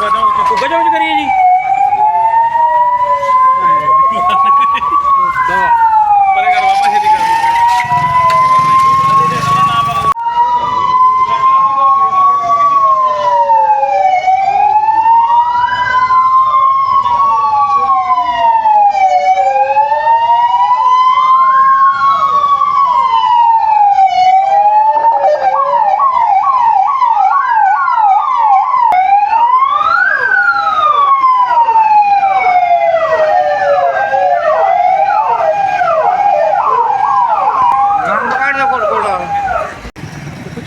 ਕੁੱਗਾ ਚੌਂਕ ਕਰੀਏ ਜੀ ਪਰੇ ਕਰ ਬਾਬਾ ਛੇਤੀ ਕਰ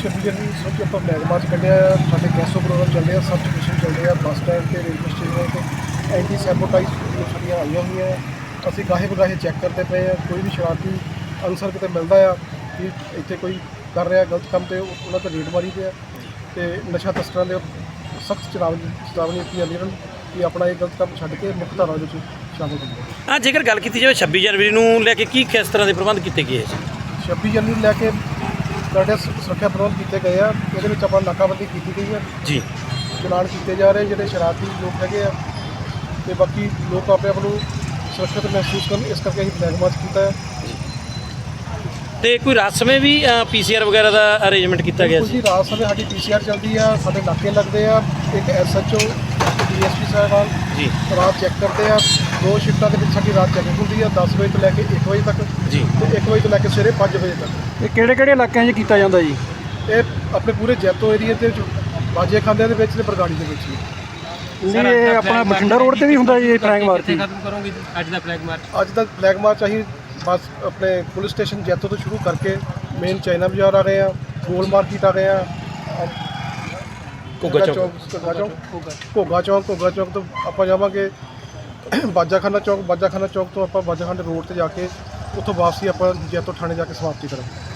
26 ਜਨਵਰੀ ਸਭ ਤੋਂ ਆਪਾਂ ਫਲੈਗ ਮਾਰਚ ਕੱਢਿਆ ਆ ਸਾਡੇ ਗੈਸੋ ਪ੍ਰੋਗਰਾਮ ਚੱਲ ਰਿਹਾ ਸਬ ਸਟੇਸ਼ਨ ਚੱਲ ਰਿਹਾ ਬੱਸ ਸਟੈਂਡ ਤੇ ਰੇਲਵੇ ਸਟੇਸ਼ਨ ਤੇ। ਐਂਟੀ ਸੈਬੋਟਾਈਜ਼ ਸਾਡੀਆਂ ਆਈਆਂ ਹੋਈਆਂ ਆ ਅਸੀਂ ਗਾਹੇ ਬਗਾਹੇ ਚੈੱਕ ਕਰਦੇ ਪਏ ਆ ਕੋਈ ਵੀ ਸ਼ਰਾਰਤੀ ਅਨਸਰ ਕਿਤੇ ਮਿਲਦਾ ਆ ਕਿ ਇੱਥੇ ਕੋਈ ਕਰ ਰਿਹਾ ਗਲਤ ਕੰਮ ਤੇ ਉਹ- ਉਹਨਾਂ ਤੇ ਰੇਡ ਮਾਰੀ ਪਿਆ ਤੇ ਨਸ਼ਾ ਤਸਕਰਾਂ ਦੇ ਸਖਤ ਚੇਤਾਵਨੀ ਚੇਤਾਵਨੀ ਦਿੱਤੀ ਜਾਂਦੀ ਹਨ ਕਿ ਆਪਣਾ ਇਹ ਗਲਤ ਕੰਮ ਛੱਡ ਕੇ ਮੁੱਖ ਧਾਰਾ ਵਿੱਚ ਸ਼ਾਮਲ ਹੋਣ ਆ ਜੇਕਰ ਗੱਲ ਕੀਤੀ ਜਾਵੇ 26 ਜਨਵਰੀ ਨੂੰ ਲੈ ਕੇ ਕੀ ਕਿਸ ਤਰ੍ਹਾਂ ਦੇ ਪ੍ਰਬੰਧ ਕੀਤੇ ਗਏ ਜੀ 26 ਜਨਵਰੀ ਨੂੰ ਲੈ ਕੇ ਸਾਡੇ ਸੁਰੱਖਿਆ ਪ੍ਰਬੰਧ ਕੀਤੇ ਗਏ ਆ ਇਹਦੇ ਵਿੱਚ ਆਪਾਂ ਨਾਕਾਬੰਦੀ ਕੀਤੀ ਗਈ ਹੈ ਜੀ। ਚਲਾਨ ਕੀਤੇ ਜਾ ਰਹੇ ਜਿਹੜੇ ਸ਼ਰਾਰਤੀ ਲੋਕ ਹੈਗੇ ਆ। ਤੇ ਬਾਕੀ ਲੋਕ ਆਪਣੇ ਆਪ ਨੂੰ ਸੁਰੱਖਿਅਤ ਮਹਿਸੂਸ ਕਰਨ ਇਸ ਕਰਕੇ ਅਸੀਂ ਫਲੈਗ ਮਾਰਚ ਕੀਤਾ ਹੈ ਤੇ ਕੋਈ ਰਾਤ ਸਮੇਂ ਵੀ ਪੀਸੀਆਰ ਵਗੈਰਾ ਦਾ ਅਰੇਂਜਮੈਂਟ ਕੀਤਾ ਗਿਆ ਸੀ? ਹੀ ਰਾਤ ਸਮੇਂ ਸਾਡੀ ਪੀਸੀਆਰ ਚੱਲਦੀ ਆ ਸਾਡੇ ਨਾਕੇ ਲੱਗਦੇ ਆ। ਇੱਕ ਐਸਐਚਓ ਡੀਐਸਪੀ ਸਾਹਿਬਾਨ ਜੀ। ਰਾਤ ਚੈੱਕ ਕਰਦੇ ਆ। ਦੋ ਸ਼ਿਫਟਾਂ ਦੇ ਵਿੱਚ ਸਾਡੀ ਰਾਤ ਚੈਕਿੰਗ ਹੁੰਦੀ ਆ 10 ਵਜੇ ਤੋਂ ਲੈ ਕੇ 1 ਵਜੇ ਤੱਕ ਜੀ। ਤੇ 1 ਵਜੇ ਤੋਂ ਲੈ ਕੇ ਸਵੇਰੇ 5 ਵਜੇ ਤੱਕ। ਇਹ ਕਿਹੜੇ ਕਿਹੜੇ ਇਲਾਕਿਆਂ 'ਚ ਕੀਤਾ ਜਾਂਦਾ ਜੀ? ਇਹ ਆਪਣੇ ਪੂਰੇ ਜੈਤੋ ਏਰੀਆ ਦੇ ਵਿੱਚ ਬਾਜੇ ਖਾਂਦਿਆਂ ਦੇ ਵਿੱਚ ਤੇ ਬਰਗਾੜੀ ਦੇ ਵਿੱਚ ਨਹੀਂ ਇਹ ਆਪਣਾ ਬਠਿੰਡਾ ਰੋਡ ਤੇ ਵੀ ਹੁੰਦਾ ਜੀ ਇਹ ਫਲੈਗ ਮਾਰਚ ਜੀ ਖਤਮ ਕਰੋਗੇ ਅੱਜ ਦਾ ਫਲੈਗ ਮਾਰਚ ਅੱਜ ਦਾ ਫਲੈਗ ਮਾਰਚ ਅਸੀਂ ਬਸ ਆਪਣੇ ਪੁਲਿਸ ਸਟੇਸ਼ਨ ਜੈਤੋ ਤੋਂ ਸ਼ੁਰੂ ਕਰਕੇ ਮੇਨ ਚਾਈਨਾ ਬਾਜ਼ਾਰ ਆ ਰਹੇ ਆ ਗੋਲ ਮਾਰਕੀਟ ਆ ਰਹੇ ਆ ਘੁੱਗਾ ਚੌਕ। ਘੁੱਗਾ ਚੌਂਕ ਘੁੱਗਾ ਚੌਂਕ। ਘੁੱਗਾ ਚੌਂਕ ਤੋਂ ਆਪਾਂ ਜਾਵਾਂਗੇ ਬਾਜਾਖਾਨਾ ਚੌਂਕ ਬਾਜਾਖਾਨਾ ਚੌਂਕ ਤੋਂ ਆਪਾਂ ਬਾਜਾਖਾਨਾ ਰੋਡ ਤੇ ਜਾ ਕੇ ਉੱਥੋਂ ਵਾਪਸੀ ਆਪਾਂ ਜੈਤੋ ਥਾਣੇ ਜਾ ਕੇ ਸਮਾਪਤੀ ਕਰਾਂਗੇ।